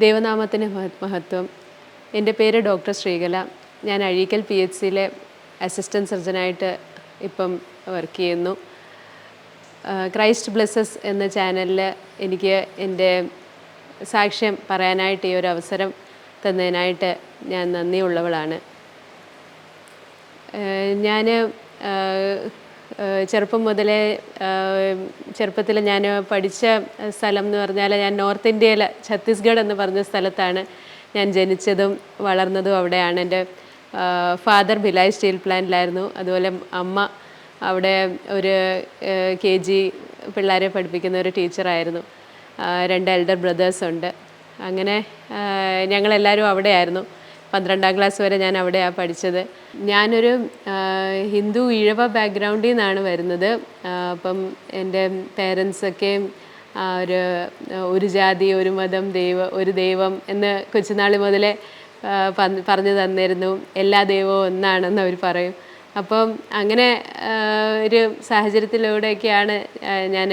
ദൈവനാമത്തിന് മഹ- മഹത്വം. എന്റെ പേര് ഡോക്ടർ ശ്രീകല. ഞാൻ അഴീക്കൽ പി എച്ച് സിയിലെ അസിസ്റ്റന്റ് സർജനായിട്ട് ഇപ്പം വർക്ക് ചെയ്യുന്നു. ക്രൈസ്റ്റ് ബ്ലെസ്സസ് എന്ന ചാനലിൽ എനിക്ക് എന്റെ സാക്ഷ്യം പറയാനായിട്ട് ഈ ഒരു അവസരം തന്നതിനായിട്ട് ഞാൻ നന്ദിയുള്ളവളാണ്. ഞാൻ ചെറുപ്പം മുതലേ ചെറുപ്പത്തിൽ ഞാൻ പഠിച്ച സ്ഥലം എന്ന് പറഞ്ഞാൽ ഞാൻ നോർത്ത് ഇന്ത്യയിലെ ഛത്തീസ്ഗഡ് എന്ന് പറഞ്ഞ സ്ഥലത്താണ് ഞാൻ ജനിച്ചതും വളർന്നതും അവിടെയാണ്. എന്റെ ഫാദർ ഭിലായ് സ്റ്റീൽ പ്ലാന്റിലായിരുന്നു. അതുപോലെ അമ്മ അവിടെ ഒരു കെ ജി പിള്ളേരെ പഠിപ്പിക്കുന്ന ഒരു ടീച്ചറായിരുന്നു. രണ്ട് എൽഡർ ബ്രദേഴ്സ് ഉണ്ട്. അങ്ങനെ ഞങ്ങളെല്ലാവരും അവിടെയായിരുന്നു. പന്ത്രണ്ടാം ക്ലാസ് വരെ ഞാൻ അവിടെയാണ് പഠിച്ചത്. ഞാനൊരു ഹിന്ദു ഈഴവ ബാക്ക്ഗ്രൗണ്ടിൽ നിന്നാണ് വരുന്നത്. അപ്പം എന്റെ പേരൻസൊക്കെ ഒരു ഒരു ജാതി ഒരു മതം ദൈവ ഒരു ദൈവം എന്ന് കൊച്ചുനാൾ മുതലേ പറഞ്ഞു തന്നിരുന്നു. എല്ലാ ദൈവവും ഒന്നാണെന്ന് അവർ പറയും. അപ്പം അങ്ങനെ ഒരു സാഹചര്യത്തിലൂടെയൊക്കെയാണ് ഞാൻ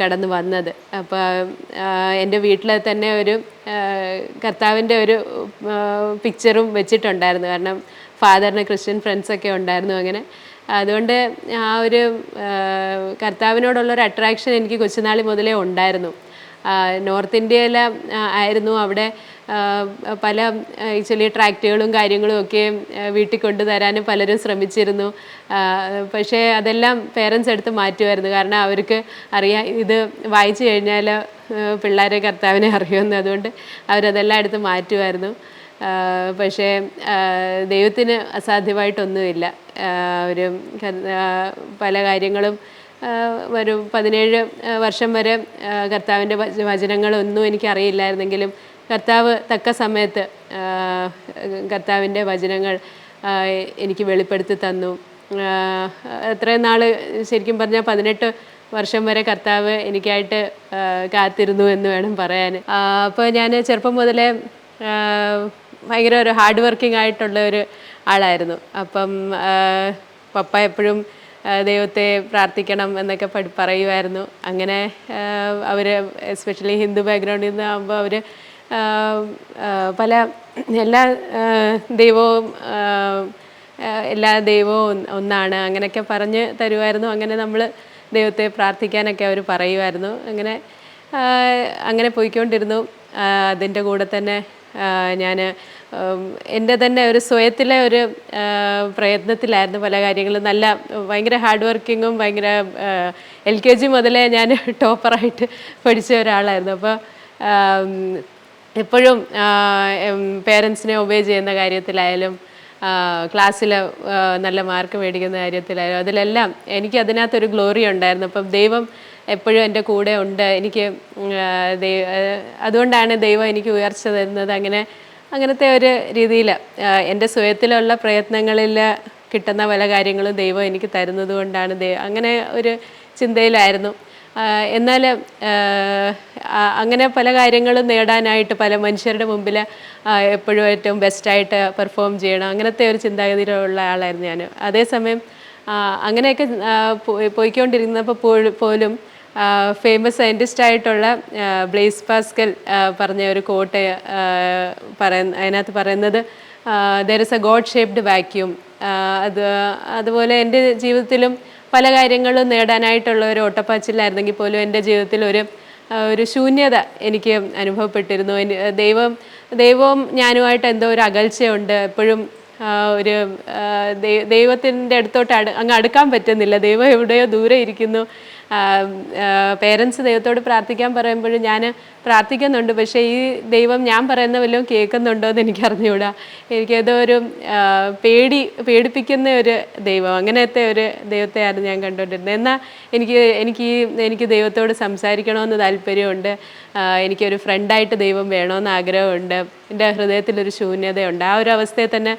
കടന്നു വന്നത്. അപ്പോൾ എന്റെ വീട്ടിൽ തന്നെ ഒരു കർത്താവിന്റെ ഒരു പിക്ചറും വെച്ചിട്ടുണ്ടായിരുന്നു. കാരണം ഫാദറിന് ക്രിസ്ത്യൻ ഫ്രണ്ട്സൊക്കെ ഉണ്ടായിരുന്നു അങ്ങനെ. അതുകൊണ്ട് ആ ഒരു കർത്താവിനോടുള്ളൊരു അട്രാക്ഷൻ എനിക്ക് കൊച്ചുനാളി മുതലേ ഉണ്ടായിരുന്നു. നോർത്ത് ഇന്ത്യയിൽ ആയിരുന്നു. അവിടെ പല ചെറിയ ട്രാക്റ്റുകളും കാര്യങ്ങളും ഒക്കെ വീട്ടിൽ കൊണ്ടുതരാനും പലരും ശ്രമിച്ചിരുന്നു. പക്ഷേ അതെല്ലാം പേരൻസ് എടുത്ത് മാറ്റുമായിരുന്നു. കാരണം അവർക്ക് അറിയാം ഇത് വായിച്ചു കഴിഞ്ഞാൽ പിള്ളേരെ കർത്താവിനെ അറിയുമെന്ന്. അതുകൊണ്ട് അവരതെല്ലാം എടുത്ത് മാറ്റുമായിരുന്നു. പക്ഷേ ദൈവത്തിന് അസാധ്യമായിട്ടൊന്നുമില്ല. ഒരു പല കാര്യങ്ങളും ഒരു പതിനേഴ് വർഷം വരെ കർത്താവിന്റെ വച- വചനങ്ങളൊന്നും എനിക്കറിയില്ലായിരുന്നെങ്കിലും കർത്താവ് തക്ക സമയത്ത് കർത്താവിന്റെ വചനങ്ങൾ എനിക്ക് വെളിപ്പെടുത്തി തന്നു. അത്രയും നാൾ ശരിക്കും പറഞ്ഞാൽ പതിനെട്ട് വർഷം വരെ കർത്താവ് എനിക്കായിട്ട് കാത്തിരുന്നു എന്ന് വേണം പറയാൻ. അപ്പോൾ ഞാൻ ചെറുപ്പം മുതലേ ഭയങ്കര ഒരു ഹാർഡ് വർക്കിംഗ് ആയിട്ടുള്ള ഒരു ആളായിരുന്നു. അപ്പം പപ്പ എപ്പോഴും ദൈവത്തെ പ്രാർത്ഥിക്കണം എന്നൊക്കെ പഠി പറയുമായിരുന്നു അങ്ങനെ അവർ എസ്പെഷ്യലി ഹിന്ദു ബാക്ക്ഗ്രൗണ്ടിൽ നിന്ന് ആകുമ്പോൾ അവർ പല എല്ലാ ദൈവവും എല്ലാ ദൈവവും ഒന്ന് ഒന്നാണ്. അങ്ങനെയൊക്കെ പറഞ്ഞ് തരുമായിരുന്നു അങ്ങനെ നമ്മൾ ദൈവത്തെ പ്രാർത്ഥിക്കാനൊക്കെ അവർ പറയുമായിരുന്നു അങ്ങനെ അങ്ങനെ പോയിക്കൊണ്ടിരുന്നു. അതിന്റെ കൂടെ തന്നെ ഞാൻ എന്റെ തന്നെ ഒരു സ്വയത്തിലെ ഒരു പ്രയത്നത്തിലായിരുന്നു പല കാര്യങ്ങളും. നല്ല ഭയങ്കര ഹാർഡ് വർക്കിങ്ങും ഭയങ്കര എൽ കെ ജി മുതലേ ഞാൻ ടോപ്പറായിട്ട് പഠിച്ച ഒരാളായിരുന്നു. അപ്പോൾ എപ്പോഴും പേരൻസിനെ ഒബേ ചെയ്യുന്ന കാര്യത്തിലായാലും ക്ലാസ്സിൽ നല്ല മാർക്ക് മേടിക്കുന്ന കാര്യത്തിലായാലും അതിലെല്ലാം എനിക്ക് അതിനകത്തൊരു ഗ്ലോറി ഉണ്ടായിരുന്നു. അപ്പം ദൈവം എപ്പോഴും എന്റെ കൂടെ ഉണ്ട്. എനിക്ക് അതുകൊണ്ടാണ് ദൈവം എനിക്ക് ഉയർച്ച തരുന്നത്. അങ്ങനെ അങ്ങനത്തെ ഒരു രീതിയിൽ എന്റെ സ്വയത്തിലുള്ള പ്രയത്നങ്ങളിൽ കിട്ടുന്ന പല കാര്യങ്ങളും ദൈവം എനിക്ക് തരുന്നത് കൊണ്ടാണ് അങ്ങനെ ഒരു ചിന്തയിലായിരുന്നു. എന്നാൽ അങ്ങനെ പല കാര്യങ്ങളും നേടാനായിട്ട് പല മനുഷ്യരുടെ മുമ്പിൽ എപ്പോഴും ഏറ്റവും ബെസ്റ്റായിട്ട് പെർഫോം ചെയ്യണം. അങ്ങനത്തെ ഒരു ചിന്താഗതിയിലുള്ള ആളായിരുന്നു ഞാൻ. അതേസമയം അങ്ങനെയൊക്കെ പോയിക്കൊണ്ടിരുന്നപ്പോൾ പോലും- ഫേമസ് സയന്റിസ്റ്റ് ആയിട്ടുള്ള ബ്ലേസ് പാസ്കൽ പറഞ്ഞ ഒരു കോട്ട് പറയുന്ന അതിനകത്ത് പറയുന്നത് there is a God shaped vacuum അത് അതുപോലെ എന്റെ ജീവിതത്തിലും പല കാര്യങ്ങളും നേടാനായിട്ടുള്ള ഒരു ഓട്ടപ്പാച്ചിലായിരുന്നെങ്കിൽ പോലും എന്റെ ജീവിതത്തിൽ ഒരു ഒരു ശൂന്യത എനിക്ക് അനുഭവപ്പെട്ടിരുന്നു. ദൈവം ദൈവവും ഞാനുമായിട്ട് എന്തോ ഒരു അകൽച്ചയുണ്ട്. എപ്പോഴും ഒരു ദൈവത്തിന്റെ അടുത്തോട്ട് അടു അങ്ങ് അടുക്കാൻ പറ്റുന്നില്ല. ദൈവം എവിടെയോ ദൂരെ ഇരിക്കുന്നു. പേരൻസ് ദൈവത്തോട് പ്രാർത്ഥിക്കാൻ പറയുമ്പോൾ ഞാൻ പ്രാർത്ഥിക്കുന്നുണ്ട്. പക്ഷേ ഈ ദൈവം ഞാൻ പറയുന്ന വല്ലതും കേൾക്കുന്നുണ്ടോ എന്ന് എനിക്ക് എനിക്കേതോ ഒരു പേടി പേടിപ്പിക്കുന്ന ഒരു ദൈവം അങ്ങനത്തെ ഒരു ദൈവത്തെയാണ് ഞാൻ കണ്ടുകൊണ്ടിരുന്നത്. എന്നാൽ എനിക്ക് എനിക്ക് ഈ എനിക്ക് ദൈവത്തോട് സംസാരിക്കണമെന്ന് താല്പര്യമുണ്ട്. എനിക്കൊരു ഫ്രണ്ടായിട്ട് ദൈവം വേണമെന്ന് ആഗ്രഹമുണ്ട്. എന്റെ ഹൃദയത്തിലൊരു ശൂന്യതയുണ്ട്. ആ ഒരു അവസ്ഥയിൽ തന്നെ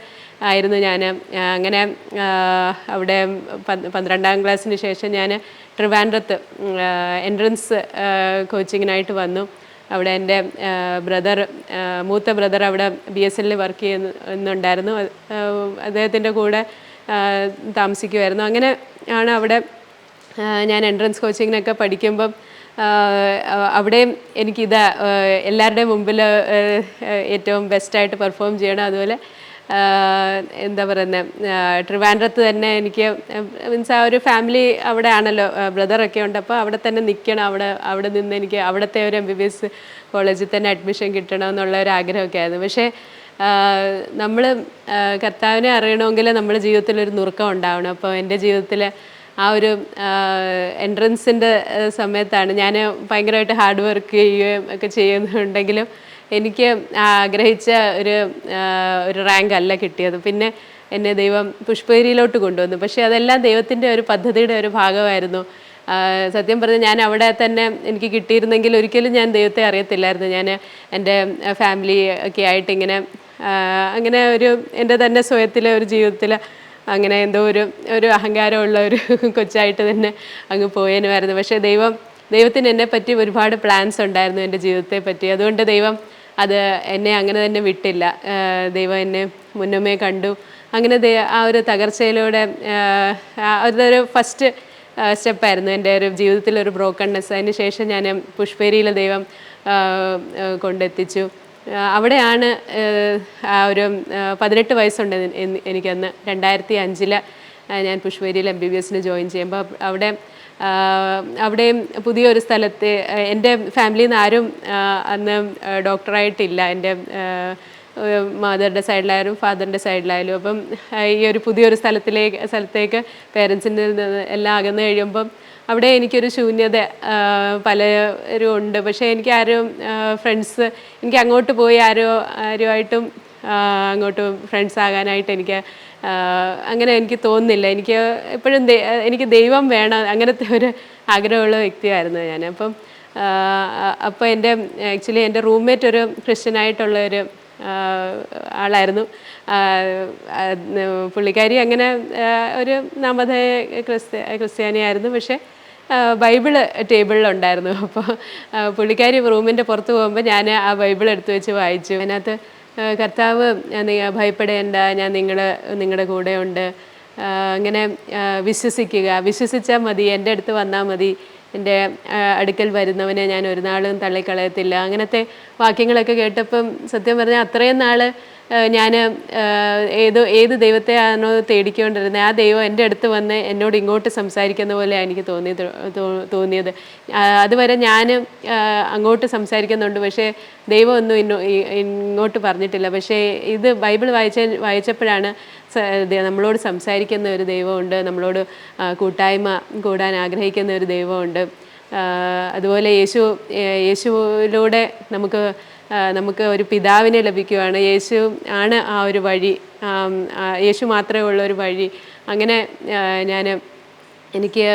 ആയിരുന്നു ഞാൻ അങ്ങനെ അവിടെ പന്ത് പന്ത്രണ്ടാം ക്ലാസ്സിന് ശേഷം ഞാൻ ട്രിവാൻഡ്രത്ത് എൻട്രൻസ് കോച്ചിങ്ങിനായിട്ട് വന്നു. അവിടെ എന്റെ ബ്രദർ മൂത്ത ബ്രദർ അവിടെ ബി എസ് എല്ലിൽ വർക്ക് ചെയ്യുന്നുണ്ടായിരുന്നു അദ്ദേഹത്തിന്റെ കൂടെ താമസിക്കുമായിരുന്നു അങ്ങനെ ആണ് അവിടെ ഞാൻ എൻട്രൻസ് കോച്ചിങ്ങിനൊക്കെ പഠിക്കുമ്പം അവിടെയും എനിക്കിതാ എല്ലാവരുടെയും മുമ്പിൽ ഏറ്റവും ബെസ്റ്റായിട്ട് പെർഫോം ചെയ്യണം. അതുപോലെ എന്താ പറയുന്നത് ട്രിവാൻഡ്രത്ത് തന്നെ എനിക്ക് മീൻസ് ആ ഒരു ഫാമിലി അവിടെ ആണല്ലോ ബ്രദറൊക്കെ ഉണ്ട്. അപ്പോൾ അവിടെ തന്നെ നിൽക്കണം അവിടെ അവിടെ നിന്ന് എനിക്ക് അവിടുത്തെ ഒരു എം ബി ബി എസ് കോളേജിൽ തന്നെ അഡ്മിഷൻ കിട്ടണം എന്നുള്ള ഒരു ആഗ്രഹമൊക്കെ ആയിരുന്നു. പക്ഷേ നമ്മൾ കർത്താവിനെ അറിയണമെങ്കിൽ നമ്മുടെ ജീവിതത്തിൽ ഒരു നുറുക്കം ഉണ്ടാവണം. അപ്പോൾ എന്റെ ജീവിതത്തിൽ ആ ഒരു എൻട്രൻസിന്റെ സമയത്താണ് ഞാൻ ഭയങ്കരമായിട്ട് ഹാർഡ് വർക്ക് ചെയ്യുകയും ഒക്കെ ചെയ്യുന്നുണ്ടെങ്കിലും എനിക്ക് ആഗ്രഹിച്ച ഒരു ഒരു റാങ്ക് അല്ല കിട്ടിയത്. പിന്നെ എന്നെ ദൈവം പുഷ്പഗിരിയിലോട്ട് കൊണ്ടുവന്നു. പക്ഷേ അതെല്ലാം ദൈവത്തിന്റെ ഒരു പദ്ധതിയുടെ ഒരു ഭാഗമായിരുന്നു. സത്യം പറഞ്ഞാൽ ഞാൻ അവിടെ തന്നെ എനിക്ക് കിട്ടിയിരുന്നെങ്കിൽ ഒരിക്കലും ഞാൻ ദൈവത്തെ അറിയത്തില്ലായിരുന്നു. ഞാൻ എന്റെ ഫാമിലി ഒക്കെ ആയിട്ട് ഇങ്ങനെ അങ്ങനെ ഒരു എന്റെ തന്നെ സ്വയത്തിലെ ഒരു ജീവിതത്തിൽ അങ്ങനെ എന്തോ ഒരു ഒരു അഹങ്കാരമുള്ള ഒരു കൊച്ചായിട്ട് തന്നെ അങ്ങ് പോയേനുമായിരുന്നു. പക്ഷേ ദൈവം ദൈവത്തിന് എന്നെ പറ്റി ഒരുപാട് പ്ലാൻസ് ഉണ്ടായിരുന്നു എന്റെ ജീവിതത്തെ പറ്റി. അതുകൊണ്ട് ദൈവം അത് എന്നെ അങ്ങനെ തന്നെ വിട്ടില്ല. ദൈവം എന്നെ മുന്നമേ കണ്ടു. അങ്ങനെ ആ ഒരു തകർച്ചയിലൂടെ അതൊരു ഫസ്റ്റ് സ്റ്റെപ്പായിരുന്നു എന്റെ ഒരു ജീവിതത്തിൽ ഒരു ബ്രോക്കൺനെസ് അതിന് ശേഷം ഞാൻ പുഷ്പേരിയിലെ ദൈവം കൊണ്ടെത്തിച്ചു. അവിടെയാണ് ആ ഒരു പതിനെട്ട് വയസ്സുണ്ട് എനി- എനി- എനിക്കന്ന്. രണ്ടായിരത്തി അഞ്ചിൽ ഞാൻ പുഷ്പേരിയിൽ എം ബി ബി എസിന് ജോയിൻ ചെയ്യുമ്പോൾ അവിടെ ആ, അവിടെയും പുതിയൊരു സ്ഥലത്ത് എന്റെ ഫാമിലിയിൽ നിന്ന് ആരും അന്ന് ഡോക്ടറായിട്ടില്ല എന്റെ മദറിന്റെ സൈഡിലായാലും ഫാദറിന്റെ സൈഡിലായാലും അപ്പം ഈ ഒരു പുതിയൊരു സ്ഥലത്തിലേക്ക് സ്ഥലത്തേക്ക് പേരൻസിന്റെ എല്ലാം അകന്നു കഴിയുമ്പം അവിടെ എനിക്കൊരു ശൂന്യത പലരും ഉണ്ട്. പക്ഷേ എനിക്ക് ആരും ഫ്രണ്ട്സ് എനിക്ക് അങ്ങോട്ട് പോയി ആരോ ആരുമായിട്ടും അങ്ങോട്ട് ഫ്രണ്ട്സ് ആകാനായിട്ട് എനിക്ക് അങ്ങനെ എനിക്ക് തോന്നുന്നില്ല. എനിക്ക് എപ്പോഴും എനിക്ക് ദൈവം വേണം അങ്ങനത്തെ ഒരു ആഗ്രഹമുള്ള വ്യക്തിയായിരുന്നു ഞാൻ. അപ്പം അപ്പോൾ എന്റെ ആക്ച്വലി എന്റെ റൂംമേറ്റ് ഒരു ക്രിസ്ത്യനായിട്ടുള്ള ഒരു ആളായിരുന്നു. പുള്ളിക്കാരി അങ്ങനെ ഒരു നാമധേയ ക്രിസ്ത്യ ക്രിസ്ത്യാനിയായിരുന്നു. പക്ഷേ ബൈബിൾ ടേബിളിലുണ്ടായിരുന്നു. അപ്പോൾ പുള്ളിക്കാരി റൂമിന്റെ പുറത്ത് പോകുമ്പോൾ ഞാൻ ആ ബൈബിൾ എടുത്തു വെച്ച് വായിച്ചു. അതിനകത്ത് കർത്താവ് ഭയപ്പെടേണ്ട ഞാൻ നിങ്ങൾ നിങ്ങളുടെ കൂടെ ഉണ്ട് അങ്ങനെ വിശ്വസിക്കുക. വിശ്വസിച്ചാൽ മതി എന്റെ അടുത്ത് വന്നാൽ മതി. എന്റെ അടുക്കൽ വരുന്നവനെ ഞാൻ ഒരു നാളും തള്ളിക്കളയത്തില്ല. അങ്ങനത്തെ വാക്യങ്ങളൊക്കെ കേട്ടപ്പം സത്യം പറഞ്ഞാൽ അത്രയും നാൾ ഞാൻ ഏത് ഏത് ദൈവത്തെയാണോ തേടിക്കൊണ്ടിരുന്നത് ആ ദൈവം എന്റെ അടുത്ത് വന്ന് എന്നോട് ഇങ്ങോട്ട് സംസാരിക്കുന്ന പോലെയാണ് എനിക്ക് തോന്നിയത് തോന്നിയത്. അതുവരെ ഞാൻ അങ്ങോട്ട് സംസാരിക്കുന്നുണ്ട് പക്ഷേ ദൈവം ഒന്നും ഇങ്ങോട്ട് പറഞ്ഞിട്ടില്ല. പക്ഷേ ഇത് ബൈബിൾ വായിച്ച വായിച്ചപ്പോഴാണ് നമ്മളോട് സംസാരിക്കുന്ന ഒരു ദൈവമുണ്ട് നമ്മളോട് കൂട്ടായ്മ കൂടാൻ ആഗ്രഹിക്കുന്ന ഒരു ദൈവമുണ്ട്. അതുപോലെ യേശു യേശുവിലൂടെ നമുക്ക് നമുക്ക് ഒരു പിതാവിനെ ലഭിക്കുകയാണ് യേശു ആണ് ആ ഒരു വഴി യേശു മാത്രമേ ഉള്ള ഒരു വഴി. അങ്ങനെ ഞാൻ എനിക്ക്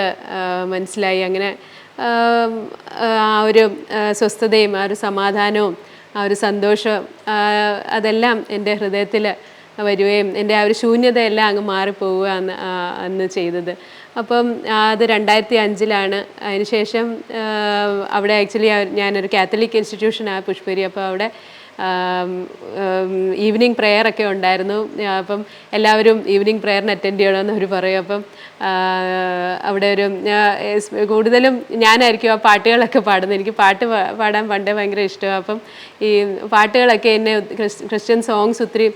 മനസ്സിലായി. അങ്ങനെ ആ ഒരു സ്വസ്ഥതയും ആ ഒരു സമാധാനവും ആ ഒരു സന്തോഷം അതെല്ലാം എന്റെ ഹൃദയത്തിൽ വരികയും എന്റെ ആ ഒരു ശൂന്യതയെല്ലാം അങ്ങ് മാറിപ്പോവുക അന്ന് അന്ന് ചെയ്തത്. അപ്പം അത് രണ്ടായിരത്തി അഞ്ചിലാണ് അതിനുശേഷം അവിടെ ആക്ച്വലി ഞാനൊരു കാത്തലിക് ഇൻസ്റ്റിറ്റ്യൂഷനാണ് പുഷ്പരി. അപ്പോൾ അവിടെ ഈവനിങ് പ്രെയർ ഒക്കെ ഉണ്ടായിരുന്നു. അപ്പം എല്ലാവരും ഈവനിങ് പ്രെയറിന് അറ്റൻഡ് ചെയ്യണമെന്ന് അവർ പറയും. അപ്പം അവിടെ ഒരു കൂടുതലും ഞാനായിരിക്കും ആ പാട്ടുകളൊക്കെ പാടുന്നത്. എനിക്ക് പാട്ട് പാടാൻ പണ്ടേ ഭയങ്കര ഇഷ്ടമാണ്. അപ്പം ഈ പാട്ടുകളൊക്കെ എന്നെ ക്രിസ്ത്യൻ സോങ്സ് ഒത്തിരി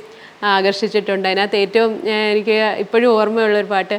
ആകർഷിച്ചിട്ടുണ്ട്. അതിനകത്ത് ഏറ്റവും എനിക്ക് ഇപ്പോഴും ഓർമ്മയുള്ളൊരു പാട്ട്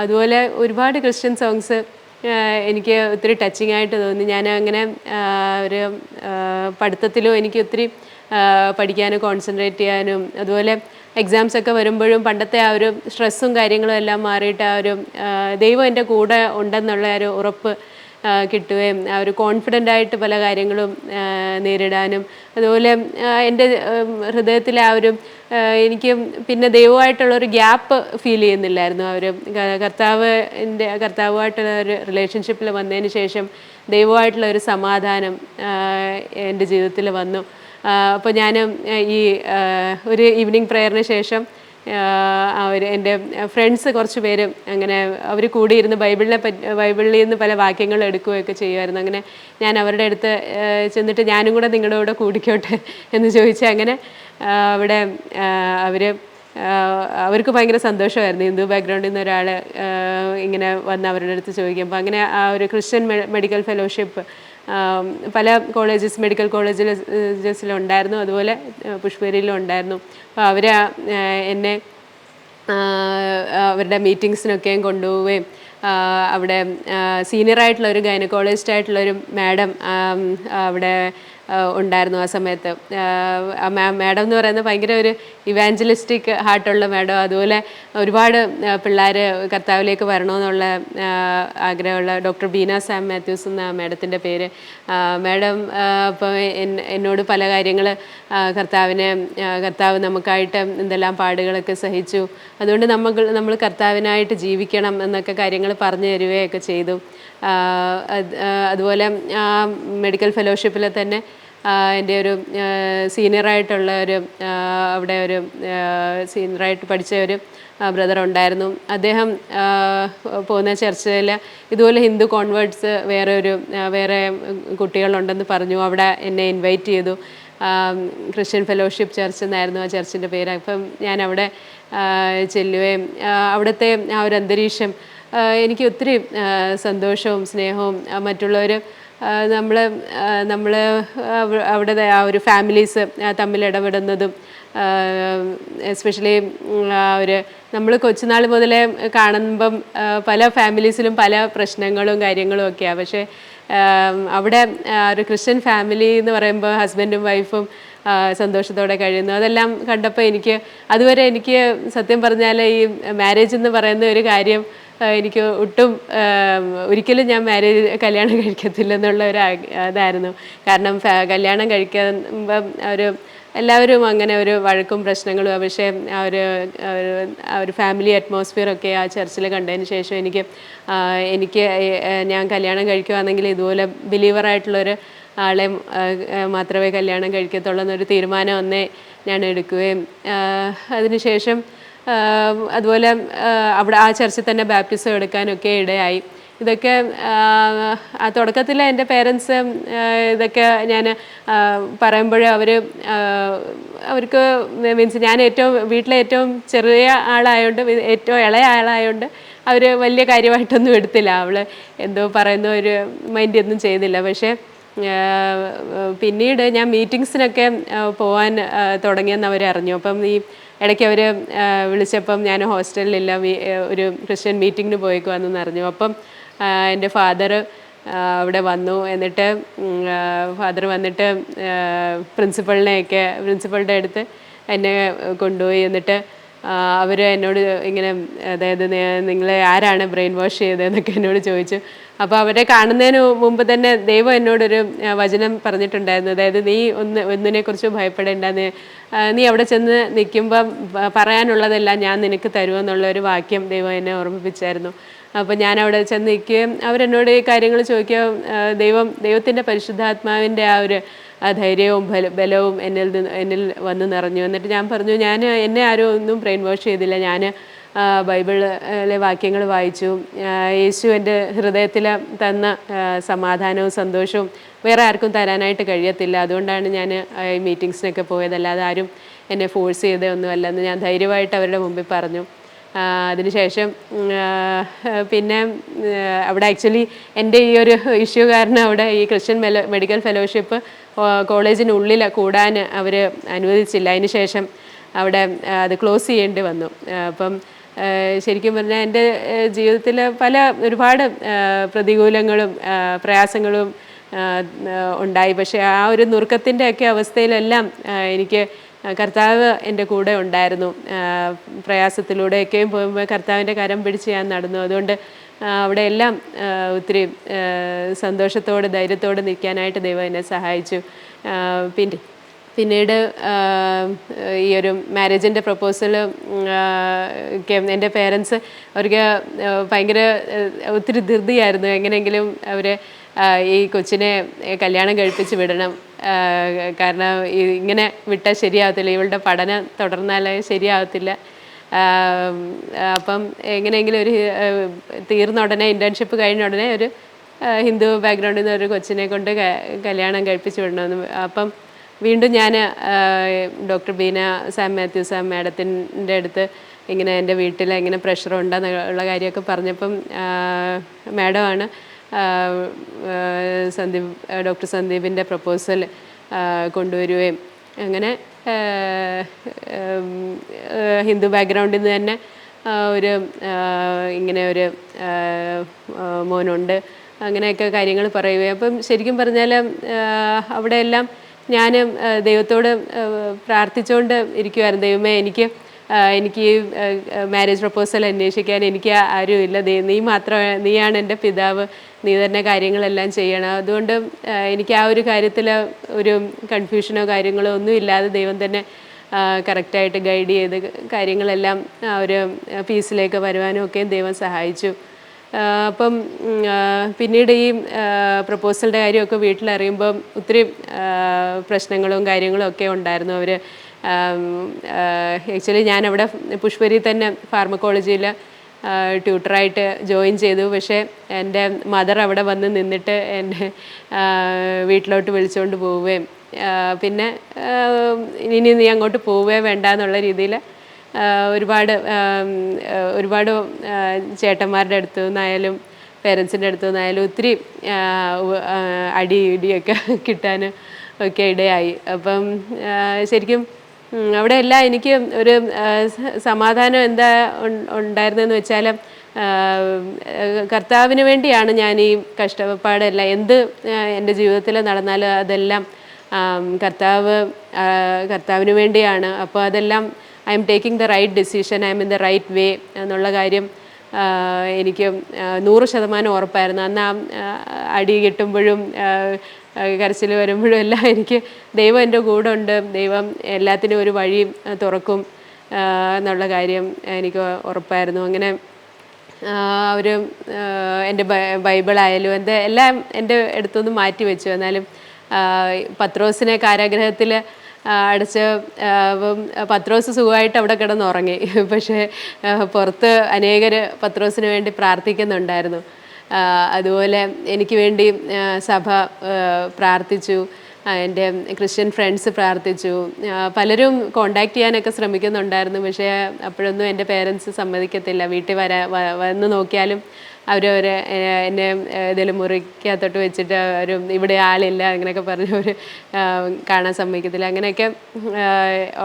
അതുപോലെ ഒരുപാട് ക്രിസ്ത്യൻ സോങ്സ് എനിക്ക് ഒത്തിരി ടച്ചിങ് ആയിട്ട് തോന്നി. ഞാൻ അങ്ങനെ ഒരു പഠിത്തത്തിലും എനിക്ക് ഒത്തിരി പഠിക്കാനും കോൺസെൻട്രേറ്റ് ചെയ്യാനും അതുപോലെ എക്സാംസ് ഒക്കെ വരുമ്പോഴും പണ്ടത്തെ ആ ഒരു സ്ട്രെസ്സും കാര്യങ്ങളും എല്ലാം മാറിയിട്ട് ആ ഒരു ദൈവം എന്റെ കൂടെ ഉണ്ടെന്നുള്ള ഒരു ഉറപ്പ് കിട്ടുകയും ഒരു കോൺഫിഡന്റ് ആയിട്ട് പല കാര്യങ്ങളും നേരിടാനും അതുപോലെ എന്റെ ഹൃദയത്തിലെ ആ ഒരു എനിക്ക് പിന്നെ ദൈവമായിട്ടുള്ള ഒരു ഗ്യാപ്പ് ഫീൽ ചെയ്യുന്നില്ലായിരുന്നു. അവർ കർത്താവ് എന്റെ കർത്താവുമായിട്ടുള്ള ഒരു റിലേഷൻഷിപ്പിൽ വന്നതിന് ശേഷം ദൈവമായിട്ടുള്ള ഒരു സമാധാനം എന്റെ ജീവിതത്തിൽ വന്നു. അപ്പോൾ ഞാൻ ഈ ഒരു ഈവനിങ് പ്രെയറിന് ശേഷം അവർ എന്റെ ഫ്രണ്ട്സ് കുറച്ച് പേര് അങ്ങനെ അവർ കൂടിയിരുന്ന് ബൈബിളിനെ പറ്റി ബൈബിളിൽ നിന്ന് പല വാക്യങ്ങൾ എടുക്കുകയൊക്കെ ചെയ്യുമായിരുന്നു. അങ്ങനെ ഞാൻ അവരുടെ അടുത്ത് ചെന്നിട്ട് ഞാനും കൂടെ നിങ്ങളുടെ കൂടെ കൂടിക്കോട്ടെ എന്ന് ചോദിച്ച് അങ്ങനെ അവിടെ അവർ അവർക്ക് ഭയങ്കര സന്തോഷമായിരുന്നു. ഹിന്ദു ബാക്ക്ഗ്രൗണ്ടിൽ നിന്ന് ഒരാൾ ഇങ്ങനെ വന്ന് അവരുടെ അടുത്ത് ചോദിക്കും അപ്പോൾ അങ്ങനെ ആ ഒരു ക്രിസ്ത്യൻ മെഡിക്കൽ ഫെലോഷിപ്പ് പല കോളേജസ് മെഡിക്കൽ കോളേജിലും ഉണ്ടായിരുന്നു അതുപോലെ പുഷ്പേരിയിലും ഉണ്ടായിരുന്നു അപ്പോൾ അവർ എന്നെ അവരുടെ മീറ്റിങ്സിനൊക്കെയും കൊണ്ടുപോവുകയും അവിടെ സീനിയർ ആയിട്ടുള്ള ഒരു ഗൈനക്കോളജിസ്റ്റ് ആയിട്ടുള്ള ഒരു മാഡം അവിടെ ഉണ്ടായിരുന്നു ആ സമയത്ത്. മാഡം എന്ന് പറയുന്നത് ഭയങ്കര ഒരു ഇവാഞ്ചലിസ്റ്റിക് ഹാർട്ടുള്ള മാഡം. അതുപോലെ ഒരുപാട് പിള്ളേർ കർത്താവിലേക്ക് വരണമെന്നുള്ള ആഗ്രഹമുള്ള ഡോക്ടർ ബീന സാം മാത്യൂസ് എന്ന മാഡത്തിന്റെ പേര്. മാഡം അപ്പോൾ എന്നോട് പല കാര്യങ്ങൾ കർത്താവിനെ കർത്താവ് നമുക്കായിട്ട് എന്തെല്ലാം പാടുകളൊക്കെ സഹിച്ചു. അതുകൊണ്ട് നമ്മൾ നമ്മൾ കർത്താവിനായിട്ട് ജീവിക്കണം എന്നൊക്കെ കാര്യങ്ങൾ പറഞ്ഞു തരികയൊക്കെ ചെയ്തു. അതുപോലെ മെഡിക്കൽ ഫെലോഷിപ്പിൽ തന്നെ എന്റെ ഒരു സീനിയറായിട്ടുള്ള ഒരു അവിടെ ഒരു സീനിയറായിട്ട് പഠിച്ച ഒരു ബ്രദർ ഉണ്ടായിരുന്നു. അദ്ദേഹം പോകുന്ന ചർച്ചയിൽ ഇതുപോലെ ഹിന്ദു കോൺവേർട്സ് വേറെ ഒരു വേറെ കുട്ടികളുണ്ടെന്ന് പറഞ്ഞു. അവിടെ എന്നെ ഇൻവൈറ്റ് ചെയ്തു. ക്രിസ്ത്യൻ ഫെലോഷിപ്പ് ചർച്ച് എന്നായിരുന്നു ആ ചർച്ചിന്റെ പേര്. അപ്പം ഞാൻ അവിടെ ചെല്ലുകയും അവിടുത്തെ ആ ഒരു അന്തരീക്ഷം എനിക്ക് ഒത്തിരി സന്തോഷവും സ്നേഹവും മറ്റുള്ളവർ നമ്മൾ നമ്മൾ അവിടെ ആ ഒരു ഫാമിലീസ് തമ്മിൽ ഇടപെടുന്നതും എസ്പെഷ്യലി ഒരു നമ്മൾ കൊച്ചുനാൾ മുതലേ കാണുമ്പം പല ഫാമിലീസിലും പല പ്രശ്നങ്ങളും കാര്യങ്ങളും ഒക്കെയാണ് പക്ഷേ അവിടെ ഒരു ക്രിസ്ത്യൻ ഫാമിലി എന്ന് പറയുമ്പോൾ ഹസ്ബൻഡും വൈഫും സന്തോഷത്തോടെ കഴിയുന്നു. അതെല്ലാം കണ്ടപ്പോൾ എനിക്ക് അതുവരെ എനിക്ക് സത്യം പറഞ്ഞാൽ ഈ മാരേജ് എന്ന് പറയുന്ന ഒരു കാര്യം എനിക്ക് ഒട്ടും ഒരിക്കലും ഞാൻ മാരേജ് കല്യാണം കഴിക്കത്തില്ല എന്നുള്ള ഒരു ഇതായിരുന്നു കാരണം കല്യാണം കഴിക്കുമ്പം ഒരു എല്ലാവരും അങ്ങനെ ഒരു വഴക്കും പ്രശ്നങ്ങളും പക്ഷേ ആ ഒരു ആ ഒരു ഫാമിലി അറ്റ്മോസ്ഫിയർ ഒക്കെ ആ ചർച്ചിൽ കണ്ടതിന് ശേഷം എനിക്ക് എനിക്ക് ഞാൻ കല്യാണം കഴിക്കുകയാണെങ്കിൽ ഇതുപോലെ ബിലീവറായിട്ടുള്ളൊരു ആളെ മാത്രമേ കല്യാണം കഴിക്കത്തുള്ളൂ എന്നൊരു തീരുമാനം അന്നേ ഞാൻ എടുക്കുകയും അതിനുശേഷം അതുപോലെ അവിടെ ആ ചർച്ചിൽ തന്നെ ബാപ്റ്റിസം എടുക്കാനൊക്കെ ഇടയായി. ഇതൊക്കെ ആ തുടക്കത്തിൽ എന്റെ പേരൻസ് ഇതൊക്കെ ഞാൻ പറയുമ്പോഴേ അവർ അവർക്ക് മീൻസ് ഞാൻ ഏറ്റവും വീട്ടിലെ ഏറ്റവും ചെറിയ ആളായതുകൊണ്ട് ഏറ്റവും ഇളയ ആളായതുകൊണ്ട് അവർ വലിയ കാര്യമായിട്ടൊന്നും എടുത്തില്ല. അവൾ എന്തോ പറയുന്ന ഒരു മൈൻഡ് ഒന്നും ചെയ്തില്ല. പക്ഷേ പിന്നീട് ഞാൻ മീറ്റിങ്സിനൊക്കെ പോകാൻ തുടങ്ങിയെന്ന് അവരറിഞ്ഞു. അപ്പം ഈ ഇടയ്ക്ക് അവർ വിളിച്ചപ്പം ഞാൻ ഹോസ്റ്റലിലില്ല ഒരു ക്രിസ്ത്യൻ മീറ്റിങ്ങിന് പോയേക്കുവാന്നെന്ന് അറിഞ്ഞു. അപ്പം എന്റെ ഫാദർ അവിടെ വന്നു. എന്നിട്ട് ഫാദർ വന്നിട്ട് പ്രിൻസിപ്പളിനെയൊക്കെ പ്രിൻസിപ്പളുടെ അടുത്ത് എന്നെ കൊണ്ടുപോയി. എന്നിട്ട് അവർ എന്നോട് ഇങ്ങനെ അതായത് നിങ്ങളെ ആരാണ് ബ്രെയിൻ വാഷ് ചെയ്തതെന്നൊക്കെ എന്നോട് ചോദിച്ചു. അപ്പോൾ അവരെ കാണുന്നതിന് മുമ്പ് തന്നെ ദൈവം എന്നോടൊരു വചനം പറഞ്ഞിട്ടുണ്ടായിരുന്നു. അതായത് നീ ഒന്ന് ഒന്നിനെക്കുറിച്ച് ഭയപ്പെടേണ്ട നീ- അവിടെ ചെന്ന് നിൽക്കുമ്പം പറയാനുള്ളതെല്ലാം ഞാൻ നിനക്ക് തരുമെന്നുള്ള ഒരു വാക്യം ദൈവം എന്നെ ഓർമ്മിപ്പിച്ചായിരുന്നു. അപ്പോൾ ഞാൻ അവിടെ ചെന്ന് നിൽക്കുകയും അവരെന്നോട് ഈ കാര്യങ്ങൾ ചോദിക്കുകയും ദൈവം ദൈവത്തിന്റെ പരിശുദ്ധാത്മാവിന്റെ ആ ഒരു ആ ധൈര്യവും ബല ബലവും എന്നിൽ നിന്ന് എന്നിൽ വന്ന് നിറഞ്ഞു. എന്നിട്ട് ഞാൻ പറഞ്ഞു ഞാൻ എന്നെ ആരും ഒന്നും ബ്രെയിൻ വാഷ് ചെയ്തില്ല. ഞാൻ ബൈബിളിലെ വാക്യങ്ങൾ വായിച്ചു. യേശു എന്റെ ഹൃദയത്തിൽ തന്ന സമാധാനവും സന്തോഷവും വേറെ ആർക്കും തരാനായിട്ട് കഴിയത്തില്ല. അതുകൊണ്ടാണ് ഞാൻ ഈ മീറ്റിങ്സിനൊക്കെ പോയത്. അല്ലാതെ ആരും എന്നെ ഫോഴ്സ് ചെയ്തതൊന്നുമല്ലെന്ന് ഞാൻ ധൈര്യമായിട്ട് അവരുടെ മുമ്പിൽ പറഞ്ഞു. അതിനുശേഷം പിന്നെ അവിടെ ആക്ച്വലി എന്റെ ഈ ഒരു ഇഷ്യൂ കാരണം അവിടെ ഈ ക്രിസ്ത്യൻ മെഡിക്കൽ ഫെലോഷിപ്പ് കോളേജിനുള്ളിൽ കൂടാൻ അവർ അനുവദിച്ചില്ല. അതിന് ശേഷം അവിടെ അത് ക്ലോസ് ചെയ്യേണ്ടി വന്നു. അപ്പം ശരിക്കും പറഞ്ഞാൽ എന്റെ ജീവിതത്തിൽ പല ഒരുപാട് പ്രതികൂലങ്ങളും പ്രയാസങ്ങളും ഉണ്ടായി. പക്ഷേ ആ ഒരു നുറുക്കത്തിന്റെ ഒക്കെ അവസ്ഥയിലെല്ലാം എനിക്ക് കർത്താവ് എന്റെ കൂടെ ഉണ്ടായിരുന്നു. പ്രയാസത്തിലൂടെയൊക്കെയും പോകുമ്പോൾ കർത്താവിന്റെ കരം പിടിച്ച് ഞാൻ നടന്നു. അതുകൊണ്ട് അവിടെ എല്ലാം ഒത്തിരി സന്തോഷത്തോടെ ധൈര്യത്തോടെ നിൽക്കാനായിട്ട് ദൈവം എന്നെ സഹായിച്ചു. പിന്നെ പിന്നീട് ഈ ഒരു മാരേജിന്റെ പ്രപ്പോസൽ എന്റെ പേരൻസ് അവർക്ക് ഭയങ്കര ഒത്തിരി ധൃതിയായിരുന്നു. എങ്ങനെയെങ്കിലും അവർ ഈ കൊച്ചിനെ കല്യാണം കഴിപ്പിച്ച് വിടണം. കാരണം ഇങ്ങനെ വിട്ടാൽ ശരിയാകത്തില്ല ഇവളുടെ പഠനം തുടർന്നാലേ ശരിയാവത്തില്ല. ആം, അപ്പം എങ്ങനെയെങ്കിലും ഒരു തീർന്ന ഉടനെ ഇന്റേൺഷിപ്പ് കഴിഞ്ഞ ഉടനെ ഒരു ഹിന്ദു ബാക്ക്ഗ്രൗണ്ടിൽ നിന്ന് ഒരു കൊച്ചിനെ കൊണ്ട് കല്യാണം കഴിപ്പിച്ചു വിടണമെന്ന് അപ്പം വീണ്ടും ഞാൻ doctor Beena Sam Mathew Sam മാഡത്തിന്റെ അടുത്ത് ഇങ്ങനെ എന്റെ വീട്ടിൽ എങ്ങനെ പ്രഷർ ഉണ്ടെന്നുള്ള കാര്യമൊക്കെ പറഞ്ഞപ്പം മാഡമാണ് സന്ദീപ് ഡോക്ടർ സന്ദീപിന്റെ പ്രപ്പോസൽ കൊണ്ടുവരികയും അങ്ങനെ ഹിന്ദു ബാക്ക്ഗ്രൗണ്ടിൽ നിന്ന് തന്നെ ഒരു ഇങ്ങനെ ഒരു മോനുണ്ട്. അങ്ങനെയൊക്കെ കാര്യങ്ങൾ പറയുകയും അപ്പം ശരിക്കും പറഞ്ഞാൽ അവിടെയെല്ലാം ഞാൻ ദൈവത്തോട് പ്രാർത്ഥിച്ചുകൊണ്ട് ഇരിക്കുമായിരുന്നു ദൈവമേ എനിക്ക് എനിക്ക് മാരേജ് പ്രപ്പോസൽ അന്വേഷിക്കാൻ എനിക്ക് ആരും ഇല്ല. ദൈ- നീ മാത്രമേ നീയാണ് എന്റെ പിതാവ്. നീ തന്നെ കാര്യങ്ങളെല്ലാം ചെയ്യണം. അതുകൊണ്ട് എനിക്ക് ആ ഒരു കാര്യത്തിൽ ഒരു കൺഫ്യൂഷനോ കാര്യങ്ങളോ ഒന്നും ഇല്ലാതെ ദൈവം തന്നെ കറക്റ്റായിട്ട് ഗൈഡ് ചെയ്ത് കാര്യങ്ങളെല്ലാം ആ ഒരു പീസിലേക്ക് വരുവാനും ഒക്കെ ദൈവം സഹായിച്ചു. അപ്പം പിന്നീട് ഈ പ്രപ്പോസലിന്റെ കാര്യമൊക്കെ വീട്ടിലറിയുമ്പം ഒത്തിരി പ്രശ്നങ്ങളും കാര്യങ്ങളും ഒക്കെ ഉണ്ടായിരുന്നു. അവർ ആക്ച്വലി ഞാനവിടെ പുഷ്പരി തന്നെ ഫാർമക്കോളജിയിൽ ട്യൂട്ടറായിട്ട് ജോയിൻ ചെയ്തു. പക്ഷേ എന്റെ മദർ അവിടെ വന്ന് നിന്നിട്ട് എന്റെ വീട്ടിലോട്ട് വിളിച്ചുകൊണ്ട് പോവുകയും പിന്നെ ഇനി നീ അങ്ങോട്ട് പോവുകയോ വേണ്ട എന്നുള്ള രീതിയിൽ ഒരുപാട് ഒരുപാട് ചേട്ടന്മാരുടെ അടുത്തു നിന്നായാലും പേരൻസിന്റെ അടുത്തു നിന്നായാലും ഒത്തിരി അടി ഇടിയൊക്കെ കിട്ടാൻ ഒക്കെ ഇടയായി. അപ്പം ശരിക്കും അവിടെ എല്ലാം എനിക്ക് ഒരു സമാധാനം എന്താ ഉണ്ടായിരുന്നെന്ന് വെച്ചാൽ കർത്താവിന് വേണ്ടിയാണ് ഞാൻ ഈ കഷ്ടപ്പാടെല്ലാം എന്ത് എന്റെ ജീവിതത്തിൽ നടന്നാലും അതെല്ലാം കർത്താവ് കർത്താവിന് വേണ്ടിയാണ്. അപ്പോൾ അതെല്ലാം I'm taking the right decision I'm in the right way എന്നുള്ള കാര്യം എനിക്ക് നൂറ് ശതമാനം ഉറപ്പായിരുന്നു. അന്ന് ആ, അടി കിട്ടുമ്പോഴും കരച്ചിൽ വരുമ്പോഴും എല്ലാം എനിക്ക് ദൈവം എന്റെ കൂടെ ഉണ്ട്. ദൈവം എല്ലാത്തിനും ഒരു വഴി തുറക്കും എന്നുള്ള കാര്യം എനിക്ക് ഉറപ്പായിരുന്നു. അങ്ങനെ അവർ എന്റെ ബൈബിളായാലും എന്റെ എല്ലാം എന്റെ അടുത്തുനിന്ന് മാറ്റി വെച്ചു. എന്നാലും പത്രോസിനെ കാരാഗ്രഹത്തിൽ അടച്ച് പത്രോസ് സുഖമായിട്ട് അവിടെ കിടന്നുറങ്ങി. പക്ഷേ പുറത്ത് അനേകർ പത്രോസിന് വേണ്ടി പ്രാർത്ഥിക്കുന്നുണ്ടായിരുന്നു. അതുപോലെ എനിക്ക് വേണ്ടി സഭ പ്രാർത്ഥിച്ചു. എന്റെ ക്രിസ്ത്യൻ ഫ്രണ്ട്സ് പ്രാർത്ഥിച്ചു. പലരും കോണ്ടാക്ട് ചെയ്യാനൊക്കെ ശ്രമിക്കുന്നുണ്ടായിരുന്നു. പക്ഷേ അപ്പോഴൊന്നും എന്റെ പേരൻസ് സമ്മതിക്കത്തില്ല. വീട്ടിൽ വരാ വന്ന് നോക്കിയാലും അവർ എന്നെ ഏതെങ്കിലും മുറിക്കകത്തോട്ട് വെച്ചിട്ട് ഒരു ഇവിടെ ആളില്ല അങ്ങനെയൊക്കെ പറഞ്ഞ് അവർ കാണാൻ സമ്മതിക്കത്തില്ല. അങ്ങനെയൊക്കെ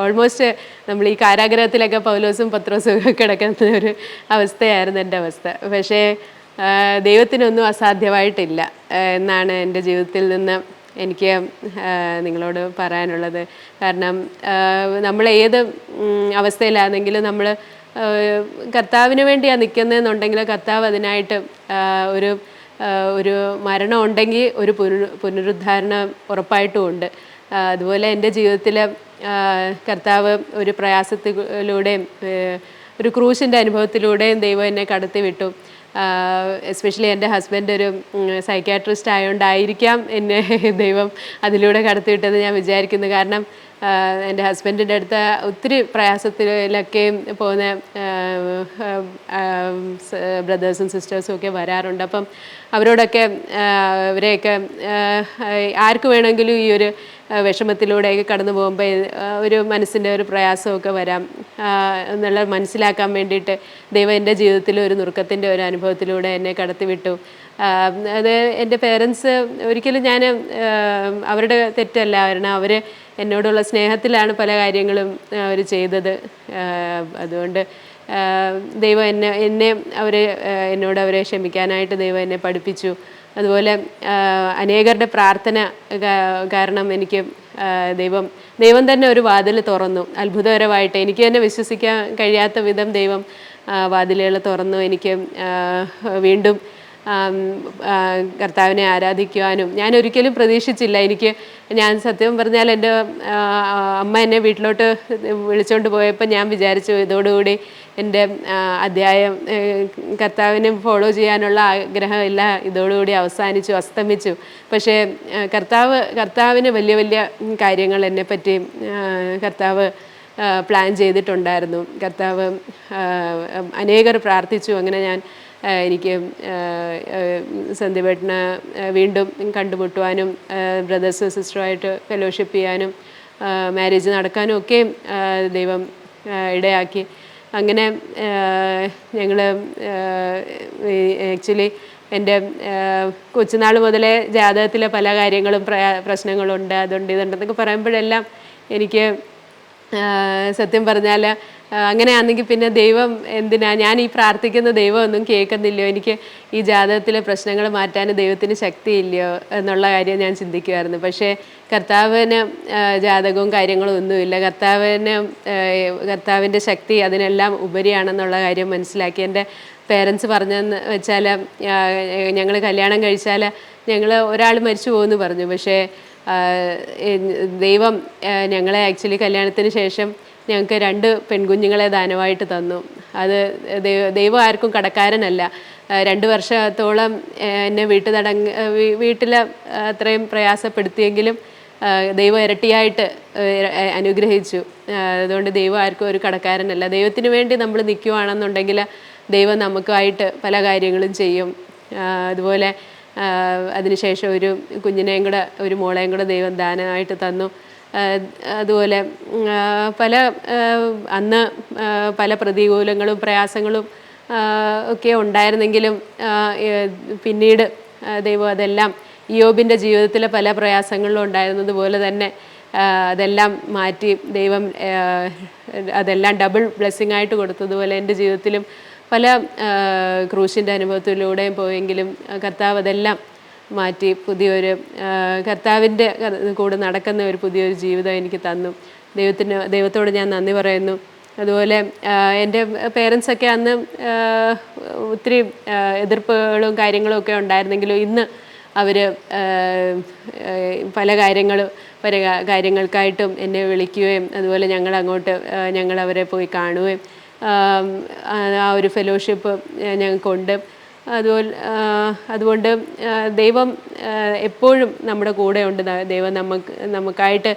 ഓൾമോസ്റ്റ് നമ്മൾ ഈ കാരാഗ്രഹത്തിലൊക്കെ പൗലോസും പത്രോസും ഒക്കെ കിടക്കുന്ന ഒരു അവസ്ഥയായിരുന്നു എന്റെ അവസ്ഥ. പക്ഷേ ദൈവത്തിനൊന്നും അസാധ്യമായിട്ടില്ല എന്നാണ് എന്റെ ജീവിതത്തിൽ നിന്ന് എനിക്ക് നിങ്ങളോട് പറയാനുള്ളത്. കാരണം നമ്മൾ ഏത് അവസ്ഥയിലാണെങ്കിലും നമ്മൾ കർത്താവിന് വേണ്ടിയാണ് നിൽക്കുന്നതെന്നുണ്ടെങ്കിൽ കർത്താവ് അതിനായിട്ട് ഒരു ഒരു മരണം ഉണ്ടെങ്കിൽ ഒരു പുനരു പുനരുദ്ധാരണം ഉറപ്പായിട്ടും ഉണ്ട്. അതുപോലെ എന്റെ ജീവിതത്തിൽ കർത്താവ് ഒരു പ്രയാസത്തിലൂടെയും ഒരു ക്രൂശിന്റെ അനുഭവത്തിലൂടെയും ദൈവം എന്നെ കടത്തി വിട്ടു എസ്പെഷ്യലി എന്റെ ഹസ്ബൻഡ് ഒരു സൈക്കാട്രിസ്റ്റ് ആയതുകൊണ്ടായിരിക്കാം എന്നെ ദൈവം അതിലൂടെ കടത്തിവിട്ടത് ഞാൻ വിചാരിക്കുന്നു. കാരണം എന്റെ ഹസ്ബൻഡിന്റെ അടുത്ത് ഒത്തിരി പ്രയാസത്തിലൊക്കെ പോകുന്ന ബ്രദേഴ്സും സിസ്റ്റേഴ്സും ഒക്കെ വരാറുണ്ട്. അപ്പം അവരോടൊക്കെ ഇവരെയൊക്കെ ആർക്ക് വേണമെങ്കിലും ഈ ഒരു വിഷമത്തിലൂടെയൊക്കെ കടന്നു പോകുമ്പോൾ ഒരു മനസ്സിന്റെ ഒരു പ്രയാസമൊക്കെ വരാം. എന്നുള്ള മനസ്സിലാക്കാൻ വേണ്ടിയിട്ട് ദൈവം എന്റെ ജീവിതത്തിൽ ഒരു നുറുക്കത്തിന്റെ ഒരു അനുഭവത്തിലൂടെ എന്നെ കടത്തിവിട്ടു. അത് എന്റെ പേരൻസ് ഒരിക്കലും ഞാൻ അവരുടെ തെറ്റല്ല. കാരണം അവർ എന്നോടുള്ള സ്നേഹത്തിലാണ് പല കാര്യങ്ങളും അവർ ചെയ്തത്. അതുകൊണ്ട് ദൈവം എന്നെ എന്നെ അവർ എന്നോട് അവരെ ക്ഷമിക്കാനായിട്ട് ദൈവം എന്നെ പഠിപ്പിച്ചു. അതുപോലെ അനേകരുടെ പ്രാർത്ഥന കാരണം എനിക്ക് ദൈവം ദൈവം തന്നെ ഒരു വാതിൽ തുറന്നു. അത്ഭുതകരമായിട്ട് എനിക്ക് തന്നെ വിശ്വസിക്കാൻ കഴിയാത്ത വിധം ദൈവം വാതിലുകൾ തുറന്നു. എനിക്ക് വീണ്ടും കർത്താവിനെ ആരാധിക്കുവാനും. ഞാൻ ഒരിക്കലും പ്രതീക്ഷിച്ചില്ല. എനിക്ക് ഞാൻ സത്യം പറഞ്ഞാൽ എന്റെ അമ്മ എന്നെ വീട്ടിലോട്ട് വിളിച്ചുകൊണ്ട് പോയപ്പോൾ ഞാൻ വിചാരിച്ചു ഇതോടുകൂടി എന്റെ അധ്യായം കർത്താവിനെ ഫോളോ ചെയ്യാനുള്ള ആഗ്രഹം ഇല്ല ഇതോടുകൂടി അവസാനിച്ചു അസ്തമിച്ചു. പക്ഷേ കർത്താവ് കർത്താവിന് വലിയ വലിയ കാര്യങ്ങൾ എന്നെപ്പറ്റി പറ്റി കർത്താവ് പ്ലാൻ ചെയ്തിട്ടുണ്ടായിരുന്നു. കർത്താവ് അനേകർ പ്രാർത്ഥിച്ചു. അങ്ങനെ ഞാൻ എനിക്ക് സന്ധ്യപേട്ടന് വീണ്ടും കണ്ടുമുട്ടുവാനും ബ്രദേഴ്സ് സിസ്റ്ററുമായിട്ട് ഫെലോഷിപ്പ് ചെയ്യാനും മാരേജ് നടക്കാനും ഒക്കെ ദൈവം ഇടയാക്കി. അങ്ങനെ ഞങ്ങൾ ആക്ച്വലി എന്റെ കൊച്ചുനാൾ മുതലേ ജാതകത്തിലെ പല കാര്യങ്ങളും പ്രശ്നങ്ങളുണ്ട് അതുണ്ട് ഇതുണ്ടെന്നൊക്കെ പറയുമ്പോഴെല്ലാം എനിക്ക് സത്യം പറഞ്ഞാൽ അങ്ങനെയാണെങ്കിൽ പിന്നെ ദൈവം എന്തിനാ? ഞാൻ ഈ പ്രാർത്ഥിക്കുന്ന ദൈവം ഒന്നും കേൾക്കുന്നില്ലയോ? എനിക്ക് ഈ ജാതകത്തിലെ പ്രശ്നങ്ങൾ മാറ്റാൻ ദൈവത്തിന് ശക്തിയില്ലയോ എന്നുള്ള കാര്യം ഞാൻ ചിന്തിക്കുമായിരുന്നു പക്ഷേ കർത്താവിന് ജാതകവും കാര്യങ്ങളും ഒന്നുമില്ല. കർത്താവിന് കർത്താവിന്റെ ശക്തി അതിനെല്ലാം ഉപരിയാണെന്നുള്ള കാര്യം മനസ്സിലാക്കി. എന്റെ പേരൻസ് പറഞ്ഞെന്ന് വെച്ചാൽ ഞങ്ങൾ കല്യാണം കഴിച്ചാൽ ഞങ്ങൾ ഒരാൾ മരിച്ചു പോകുമെന്ന് പറഞ്ഞു. പക്ഷേ ദൈവം ഞങ്ങളെ ആക്ച്വലി കല്യാണത്തിന് ശേഷം ഞങ്ങൾക്ക് രണ്ട് പെൺകുഞ്ഞുങ്ങളെ ദാനമായിട്ട് തന്നു. അത് ദൈവ- ആർക്കും കടക്കാരനല്ല. രണ്ട് വർഷത്തോളം എന്നെ വീട്ടു തടങ്ങ വീട്ടിൽ അത്രയും പ്രയാസപ്പെടുത്തിയെങ്കിലും ദൈവം ഇരട്ടിയായിട്ട് അനുഗ്രഹിച്ചു. അതുകൊണ്ട് ദൈവം ആർക്കും ഒരു കടക്കാരനല്ല. ദൈവത്തിന് വേണ്ടി നമ്മൾ നിൽക്കുവാണെന്നുണ്ടെങ്കിൽ ദൈവം നമുക്കായിട്ട് പല കാര്യങ്ങളും ചെയ്യും. അതുപോലെ അതിനുശേഷം ഒരു കുഞ്ഞിനെയും കൂടെ ഒരു മോളെയും കൂടെ ദൈവം ദാനമായിട്ട് തന്നു. അതുപോലെ പല അന്ന് പല പ്രതികൂലങ്ങളും പ്രയാസങ്ങളും ഒക്കെ ഉണ്ടായിരുന്നെങ്കിലും പിന്നീട് ദൈവം അതെല്ലാം യോബിന്റെ ജീവിതത്തിലെ പല പ്രയാസങ്ങളിലും ഉണ്ടായിരുന്നതുപോലെ തന്നെ അതെല്ലാം മാറ്റി ദൈവം അതെല്ലാം ഡബിൾ ബ്ലെസ്സിങ് ആയിട്ട് കൊടുത്തതുപോലെ എന്റെ ജീവിതത്തിലും പല ക്രൂശിന്റെ അനുഭവത്തിലൂടെയും പോയെങ്കിലും കർത്താവ് അതെല്ലാം മാറ്റി പുതിയൊരു കർത്താവിന്റെ കൂടെ നടക്കുന്ന ഒരു പുതിയൊരു ജീവിതം എനിക്ക് തന്നു. ദൈവത്തിന് ദൈവത്തോട് ഞാൻ നന്ദി പറയുന്നു. അതുപോലെ എന്റെ പേരൻസൊക്കെ അന്ന് ഒത്തിരി എതിർപ്പുകളും കാര്യങ്ങളും ഒക്കെ ഉണ്ടായിരുന്നെങ്കിലും ഇന്ന് അവർ പല കാര്യങ്ങളും പല കാര്യങ്ങൾക്കായിട്ടും എന്നെ വിളിക്കുകയും അതുപോലെ ഞങ്ങൾ അങ്ങോട്ട് ഞങ്ങൾ അവരെ പോയി കാണുകയും ആ ഒരു ഫെലോഷിപ്പ് ഞങ്ങൾക്കുണ്ട്. അതുപോലെ അതുകൊണ്ട് ദൈവം എപ്പോഴും നമ്മുടെ കൂടെ ഉണ്ട് ദൈവം നമുക്ക് നമുക്കായിട്ട്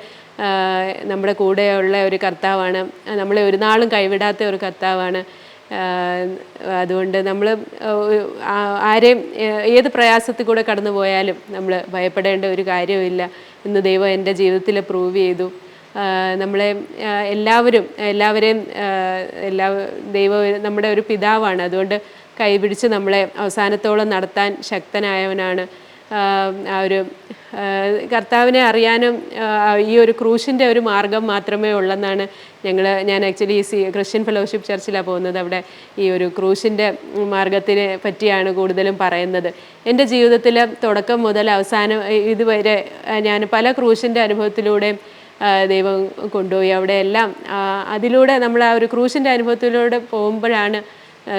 നമ്മുടെ കൂടെയുള്ള ഒരു കർത്താവാണ്. നമ്മളെ ഒരു നാളും കൈവിടാത്ത ഒരു കർത്താവാണ്. അതുകൊണ്ട് നമ്മൾ ആരെയും ഏത് പ്രയാസത്തിൽ കൂടെ കടന്നു പോയാലും നമ്മൾ ഭയപ്പെടേണ്ട ഒരു കാര്യമില്ല ഇന്ന് ദൈവം എന്റെ ജീവിതത്തിൽ പ്രൂവ് ചെയ്തു. നമ്മളെ എല്ലാവരും എല്ലാവരെയും എല്ലാ ദൈവം നമ്മുടെ ഒരു പിതാവാണ്. അതുകൊണ്ട് കൈപിടിച്ച് നമ്മളെ അവസാനത്തോളം നടത്താൻ ശക്തനായവനാണ് ആ, ഒരു കർത്താവിനെ അറിയാനും ഈ ഒരു ക്രൂശിന്റെ ഒരു മാർഗം മാത്രമേ ഉള്ളെന്നാണ് ഞങ്ങൾ ഞാൻ ആക്ച്വലി ഈ സി ക്രിസ്ത്യൻ ഫെലോഷിപ്പ് ചർച്ചിലാണ് പോകുന്നത്. അവിടെ ഈ ഒരു ക്രൂശിന്റെ മാർഗത്തിനെ പറ്റിയാണ് കൂടുതലും പറയുന്നത്. എന്റെ ജീവിതത്തിൽ തുടക്കം മുതൽ അവസാനം ഇതുവരെ ഞാൻ പല ക്രൂശിന്റെ അനുഭവത്തിലൂടെയും ദൈവം കൊണ്ടുപോയി. അവിടെയെല്ലാം അതിലൂടെ നമ്മൾ ആ ഒരു ക്രൂശിന്റെ അനുഭവത്തിലൂടെ പോകുമ്പോഴാണ്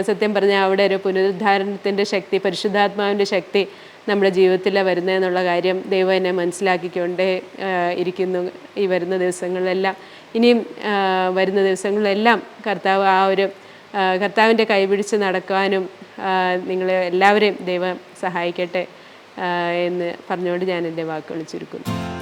സത്യം പറഞ്ഞാൽ അവിടെ ഒരു പുനരുദ്ധാരണത്തിന്റെ ശക്തി പരിശുദ്ധാത്മാവിന്റെ ശക്തി നമ്മുടെ ജീവിതത്തിൽ വരുന്നതെന്നുള്ള കാര്യം ദൈവം എന്നെ മനസ്സിലാക്കിക്കൊണ്ടേ ഇരിക്കുന്നു ഈ വരുന്ന ദിവസങ്ങളിലെല്ലാം. ഇനിയും വരുന്ന ദിവസങ്ങളിലെല്ലാം കർത്താവ് ആ ഒരു കർത്താവിന്റെ കൈപിടിച്ച് നടക്കാനും നിങ്ങൾ എല്ലാവരെയും ദൈവം സഹായിക്കട്ടെ എന്ന് പറഞ്ഞുകൊണ്ട് ഞാൻ എന്റെ വാക്കുകൾ ചുരുക്കുന്നു.